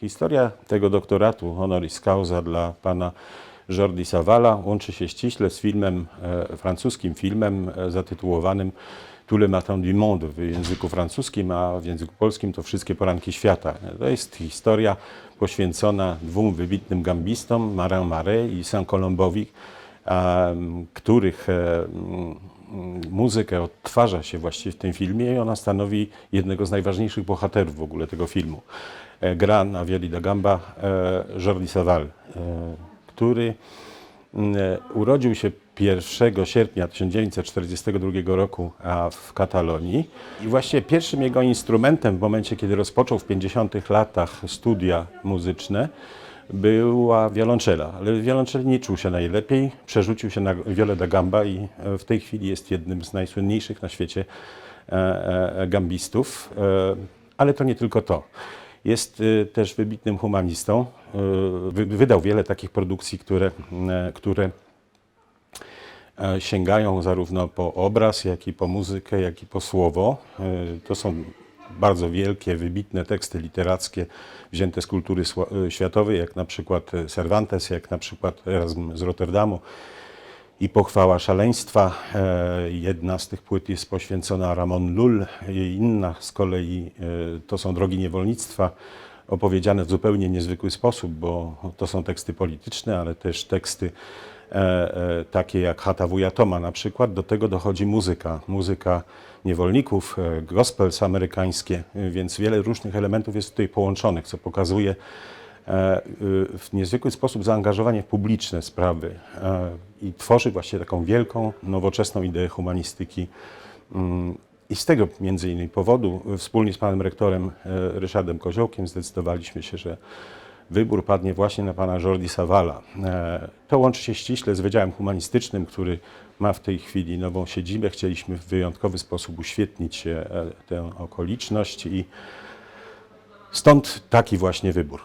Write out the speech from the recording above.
Historia tego doktoratu honoris causa dla pana Jordi Savala łączy się ściśle z filmem, e, francuskim filmem e, zatytułowanym Tous les matins du monde w języku francuskim, a w języku polskim to Wszystkie poranki świata. To jest historia poświęcona dwóm wybitnym gambistom, Marin Marais i Saint-Colombowi, których e, muzykę odtwarza się właściwie w tym filmie i ona stanowi jednego z najważniejszych bohaterów w ogóle tego filmu. E, Gra na Violi da Gamba e, Jordi Savall, e, który urodził się 1 sierpnia 1942 roku w Katalonii i właściwie pierwszym jego instrumentem w momencie, kiedy rozpoczął w 50 latach studia muzyczne, była wiolonczela, ale w wiolonczeli nie czuł się najlepiej, przerzucił się na wiolę da gamba i e, w tej chwili jest jednym z najsłynniejszych na świecie e, e, gambistów, ale to nie tylko to. Jest też wybitnym humanistą, wy- wydał wiele takich produkcji, które, które sięgają zarówno po obraz, jak i po muzykę, jak i po słowo. To są bardzo wielkie, wybitne teksty literackie wzięte z kultury e, światowej, jak na przykład e, Cervantes, jak na przykład Erasm z Rotterdamu i Pochwała Szaleństwa. E, Jedna z tych płyt jest poświęcona Ramon Lull, inna z kolei to są Drogi Niewolnictwa, opowiedziane w zupełnie niezwykły sposób, bo to są teksty polityczne, ale też teksty e, e, takie jak Chata Wuja Toma na przykład. Do tego dochodzi muzyka, muzyka niewolników, e, gospels amerykańskie, więc wiele różnych elementów jest tutaj połączonych, co pokazuje w niezwykły sposób zaangażowanie w publiczne sprawy i tworzy właśnie taką wielką, nowoczesną ideę humanistyki. I z tego między innymi powodu y, wspólnie z panem rektorem e, Ryszardem Koziołkiem zdecydowaliśmy się, że wybór padnie właśnie na pana Jordi Savala. E, To łączy się ściśle z Wydziałem Humanistycznym, który ma w tej chwili nową siedzibę. Chcieliśmy w wyjątkowy sposób uświetnić e, tę okoliczność i stąd taki właśnie wybór.